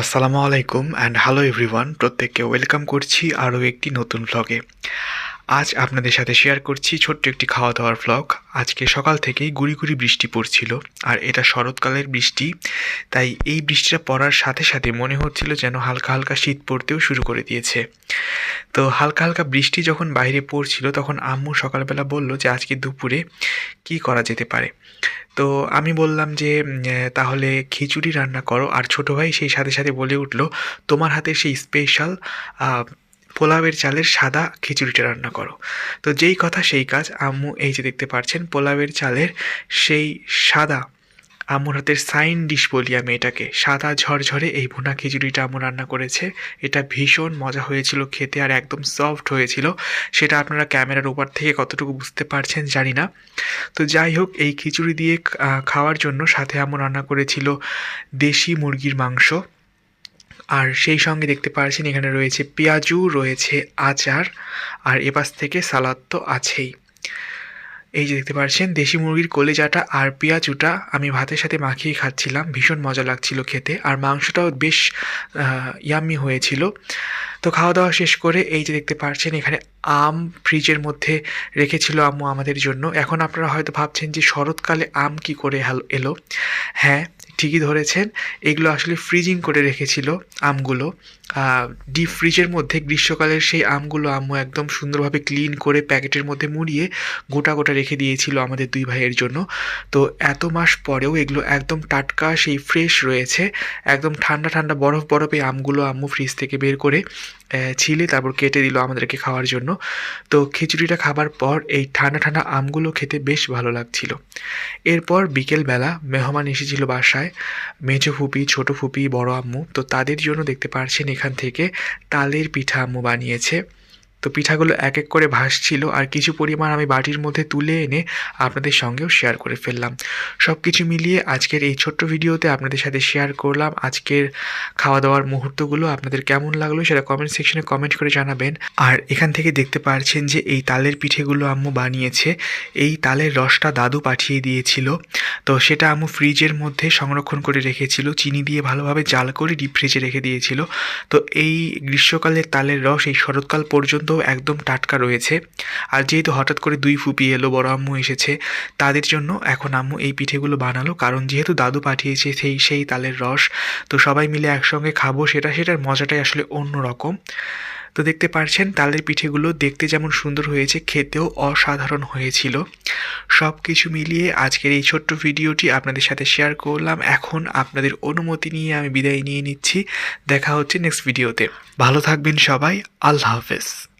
আসসালামু আলাইকুম and hello everyone প্রত্যেককে ওয়েলকাম করছি আরও একটি নতুন ভ্লগে আজ আপনাদের সাথে শেয়ার করছি ছোট্ট একটি খাওয়া দাওয়ার ভ্লগ আজকে সকাল থেকেই গুড়ি গুড়ি বৃষ্টি পড়ছিল, আর এটা শরৎকালের বৃষ্টি, তাই এই বৃষ্টিটা পড়ার সাথে সাথে মনে হচ্ছিল যেন হালকা হালকা শীত পড়তেও শুরু করে দিয়েছে। তো হালকা হালকা বৃষ্টি যখন বাইরে পড়ছিল, তখন আম্মু সকালবেলা বলল যে, আজকে দুপুরে কি করা যেতে পারে? তো আমি বললাম যে তাহলে খিচুড়ি রান্না করো। আর ছোটো ভাই সেই সাথে সাথে বলে উঠল, তোমার হাতের সেই স্পেশাল পোলাওয়ের চালের সাদা খিচুড়িটা রান্না করো। তো যেই কথা সেই কাজ আম্মু এই যে দেখতে পাচ্ছেন পোলাওয়ের চালের সেই সাদা আম্মুর হাতের সাইন ডিশ বলি আমি এটাকে। সাদা ঝরঝরে এই ভুনা খিচুড়িটা আম্মু রান্না করেছে। এটা ভীষণ মজা হয়েছিল খেতে আর একদম সফট হয়েছিল। সেটা আপনারা ক্যামেরার ওপর থেকে কতটুকু বুঝতে পারছেন জানি না। তো যাই হোক, এই খিচুড়ি দিয়ে খাওয়ার জন্য সাথে আম্মু রান্না করেছিল দেশি মুরগির মাংস। আর সেই সঙ্গে দেখতে পাচ্ছেন এখানে রয়েছে পেঁয়াজু, রয়েছে আচার। আর এপাশ থেকে সালাদ তো আছেই। এই যে দেখতে পাচ্ছেন, দেশি মুরগির কলেজাটা আর পেঁয়াজুটা আমি ভাতের সাথে মাখিয়ে খাচ্ছিলাম, ভীষণ মজা লাগছিল খেতে। আর মাংসটাও বেশ ইয়াম্মি হয়েছিল। তো খাওয়া দাওয়া শেষ করে এই যে দেখতে পাচ্ছেন, এখানে আম ফ্রিজের মধ্যে রেখেছিল আম্মু আমাদের জন্য। এখন আপনারা হয়তো ভাবছেন যে শরৎকালে আম কি করে এলো? হ্যাঁ ঠিকই ধরেছেন। এগুলো আসলে ফ্রিজিং করে রেখেছিল আমগুলো। ডিপ ফ্রিজের মধ্যে গ্রীষ্মকালের সেই আমগুলো আম্মু একদম সুন্দরভাবে ক্লিন করে প্যাকেটের মধ্যে মুড়িয়ে গোটা গোটা রেখে দিয়েছিল আমাদের দুই ভাইয়ের জন্য। তো এত মাস পরেও এগুলো একদম টাটকা সেই ফ্রেশ রয়েছে। একদম ঠান্ডা ঠান্ডা বরফ বরফ আমগুলো আম্মু ফ্রিজ থেকে বের করে ছিলে তারপর কেটে দিল আমাদেরকে খাওয়ার জন্য। তো খিচুড়িটা খাবার পর এই ঠান্ডা ঠান্ডা আমগুলো খেতে বেশ ভালো লাগছিল। এরপর বিকেলবেলা মেহমান এসেছিল বাসায় মেজো ফুপি, ছোটো ফুপি, বড় আম্মু। তো তাদের জন্য দেখতে পারছেন এখান থেকে তালের পিঠা আম্মু বানিয়েছে। তো পিঠাগুলো এক এক করে ভাসছিল আর কিছু পরিমাণ আমি বাটির মধ্যে তুলে এনে আপনাদের সঙ্গেও শেয়ার করে ফেললাম। সব কিছু মিলিয়ে আজকের এই ছোট্ট ভিডিওতে আপনাদের সাথে শেয়ার করলাম। আজকের খাওয়া দাওয়ার মুহূর্তগুলো আপনাদের কেমন লাগল সেটা কমেন্ট সেকশনে কমেন্ট করে জানাবেন। আর এখান থেকে দেখতে পারছেন যে এই তালের পিঠেগুলো আম্মু বানিয়েছে। এই তালের রসটা দাদু পাঠিয়ে দিয়েছিল। তো সেটা আম্মু ফ্রিজের মধ্যে সংরক্ষণ করে রেখেছিল। চিনি দিয়ে ভালোভাবে জাল করে ডিপ ফ্রিজে রেখে দিয়েছিল। তো এই গ্রীষ্মকালের তালের রস এই শরৎকাল পর্যন্ত একদম টাটকা রয়েছে। আর যেহেতু হঠাৎ করে দুই ফুপি এলো, বড় আম্মু এসেছে, তাদের জন্য এখন আম্মু এই পিঠেগুলো বানালো। কারণ যেহেতু দাদু পাঠিয়েছে সেই সেই তালের রস, তো সবাই মিলে একসঙ্গে খাব সেটা, সেটার মজাটাই আসলে অন্য রকম তো দেখতে পারছেন, তালের পিঠেগুলো দেখতে যেমন সুন্দর হয়েছে, খেতেও অসাধারণ হয়েছিল। সব কিছু মিলিয়ে আজকের এই ছোট্ট ভিডিওটি আপনাদের সাথে শেয়ার করলাম। এখন আপনাদের অনুমতি নিয়ে আমি বিদায় নিয়ে নিচ্ছি। দেখা হচ্ছে নেক্সট ভিডিওতে। ভালো থাকবেন সবাই, আল্লাহ হাফেজ।